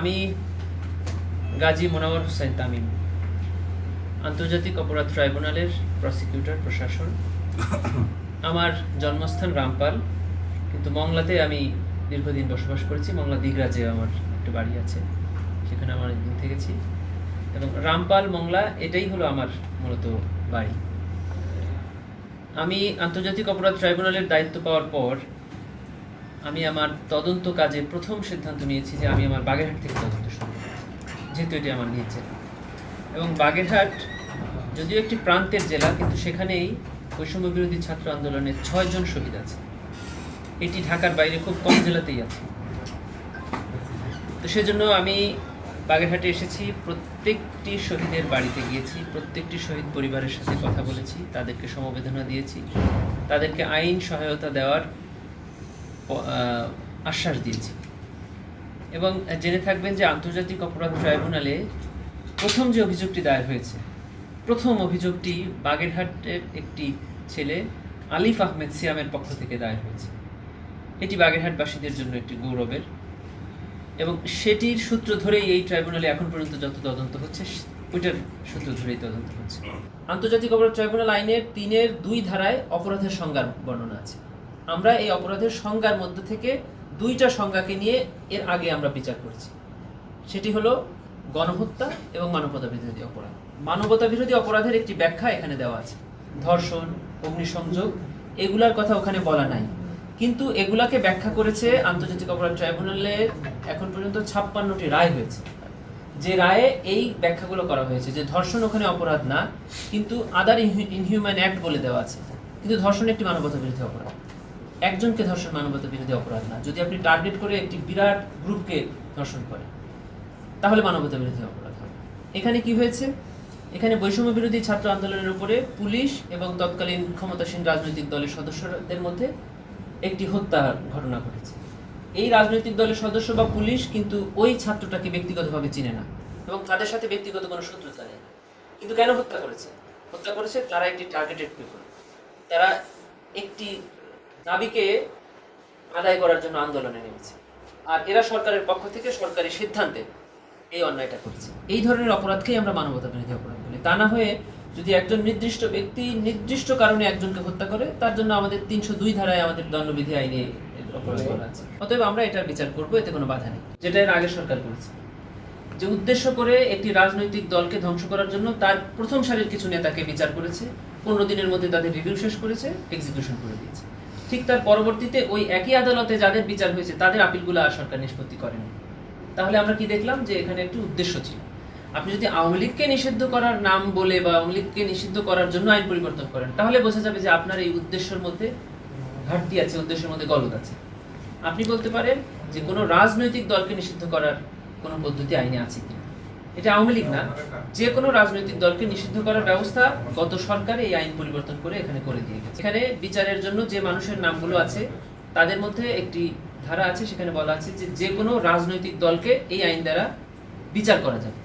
আমি গাজী মোনাওয়ার হোসেন তামিম, আন্তর্জাতিক অপরাধ ট্রাইব্যুনালের প্রসিকিউটর প্রশাসন। আমার জন্মস্থান রামপাল, কিন্তু মংলাতে আমি দীর্ঘদিন বসবাস করেছি। মংলা দিগরাজে আমার একটা বাড়ি আছে, সেখানে আমার একদিন থেকেছি। এবং রামপাল, মংলা, এটাই হলো আমার মূলত বাড়ি। আমি আন্তর্জাতিক অপরাধ ট্রাইব্যুনালের দায়িত্ব পাওয়ার পর আমি আমার তদন্ত কাজে প্রথম সিদ্ধান্ত নিয়েছি যে আমি আমার বাগেরহাট থেকে তদন্ত শুরু। যেহেতু এটি আমার নিজ জেলা এবং বাগেরহাট যদিও একটি প্রান্তের জেলা, কিন্তু সেখানেই বৈষম্য বিরোধী ছাত্র আন্দোলনের ছয়জন শহীদ আছে এটি ঢাকার বাইরে খুব কম জেলাতেই আছে তো সেজন্য আমি বাগেরহাটে এসেছি, প্রত্যেকটি শহীদের বাড়িতে গিয়েছি, প্রত্যেকটি শহীদ পরিবারের সাথে কথা বলেছি, তাদেরকে সমবেদনা দিয়েছি, তাদেরকে আইন সহায়তা দেওয়ার আশ্বাস দিয়েছি। এবং জেনে থাকবেন যে আন্তর্জাতিক অপরাধ ট্রাইব্যুনালে প্রথম যে অভিযোগটি দায়ের হয়েছে, প্রথম অভিযোগটি বাগেরহাটের একটি ছেলে আলিফ আহমেদ সিয়ামের পক্ষ থেকে দায়ের হয়েছে। এটি বাগেরহাটবাসীদের জন্য একটি গৌরবের এবং সেটির সূত্র ধরেই এই ট্রাইব্যুনালে এখন পর্যন্ত যত তদন্ত হচ্ছে, ওইটার সূত্র ধরেই তদন্ত হচ্ছে। আন্তর্জাতিক অপরাধ ট্রাইব্যুনাল আইনের তিনের দুই ধারায় অপরাধের সংজ্ঞার বর্ণনা আছে। আমরা এই অপরাধের সংজ্ঞার মধ্যে থেকে দুইটা সংজ্ঞাকে নিয়ে এর আগে আমরা বিচার করেছি। সেটি হলো গণহত্যা এবং মানবতা বিরোধী অপরাধ। মানবতা বিরোধী অপরাধের একটি ব্যাখ্যা এখানে দেওয়া আছে। ধর্ষণ, অগ্নিসংযোগ, এগুলার কথা ওখানে বলা নাই। কিন্তু এগুলাকে ব্যাখ্যা করেছে আন্তর্জাতিক অপরাধ ট্রাইব্যুনালে এখন পর্যন্ত ছাপ্পান্নটি রায় হয়েছে। যে রায়ে এই ব্যাখ্যাগুলো করা হয়েছে যে ধর্ষণ ওখানে অপরাধ না, কিন্তু আদার ইনহিউম্যান অ্যাক্ট বলে দেওয়া আছে। কিন্তু ধর্ষণ একটি মানবতা বিরোধী অপরাধ। একজনকে ধর্ষণ মানবতা বিরোধী অপরাধ না। যদি আপনি টার্গেট করে একটি বিরাট গ্রুপকে ধর্ষণ করেন, তাহলে মানবতা বিরোধী অপরাধ হবে। এখানে কি হয়েছে? এখানে বৈষম্য বিরোধী ছাত্র আন্দোলনের উপরে পুলিশ এবং তৎকালীন ক্ষমতাসীন রাজনৈতিক দলের সদস্যদের মধ্যে একটি হত্যা ঘটনা ঘটেছে। এই রাজনৈতিক দলের সদস্য বা পুলিশ কিন্তু ওই ছাত্রটাকে ব্যক্তিগতভাবে চিনে না এবং তাদের সাথে ব্যক্তিগত কোনো শত্রুতা নেই। কিন্তু কেন হত্যা করেছে? হত্যা করেছে তারা একটি টার্গেটেড পিপল তারা একটি দাবিকে আদায় করার জন্য আন্দোলনে নেমেছে। আর এরা সরকারের পক্ষ থেকে সরকারি সিদ্ধান্তে এই অন্যায়টা করেছে। এই ধরনের অপরাধকেই আমরা মানবতা বিরোধী অপরাধ বলি। তা না হয়ে যদি একজন নির্দিষ্ট ব্যক্তি নির্দিষ্ট কারণে একজনকে হত্যা করে তার জন্য আমাদের তিনশো দুই ধারায় আমাদের দণ্ডবিধি আইনে অপরাধ করা আছে। অতএব আমরা এটার বিচার করব এতে কোনো বাধা নেই। যেটা এর আগে সরকার করেছে। যে উদ্দেশ্য করে একটি রাজনৈতিক দলকে ধ্বংস করার জন্য তার প্রথম সারির কিছু নেতাকে বিচার করেছে পনেরো দিনের মধ্যে তাদের রিভিউ শেষ করেছে এক্সিকিউশন করে দিয়েছে। ঠিক তার পরবর্তীতে ওই একই আদালতে যাদের বিচার হয়েছে, তাদের আপিলগুলো আর সরকার নিষ্পত্তি করেনি। তাহলে আমরা কি দেখলাম? যে এখানে একটি উদ্দেশ্য ছিল। আপনি যদি আওয়ামী লীগকে নিষিদ্ধ করার নাম বলে বা আওয়ামী লীগকে নিষিদ্ধ করার জন্য আইন পরিবর্তন করেন, তাহলে বোঝা যাবে যে আপনার এই উদ্দেশ্যের মধ্যে ঘাটতি আছে, উদ্দেশ্যের মধ্যে গলত আছে। আপনি বলতে পারেন যে কোনো রাজনৈতিক দলকে নিষিদ্ধ করার কোনো পদ্ধতি আইনে আছে কিনা। এটা আওয়ামী লীগ না, যে কোনো রাজনৈতিক দলকে নিষিদ্ধ করার ব্যবস্থা গত সরকার এই আইন পরিবর্তন করে এখানে করে দিয়ে গেছে। এখানে বিচারের জন্য যে মানুষের নামগুলো আছে, তাদের মধ্যে একটি ধারা আছে, সেখানে বলা আছে যে যে কোনো রাজনৈতিক দলকে এই আইন দ্বারা বিচার করা যাবে।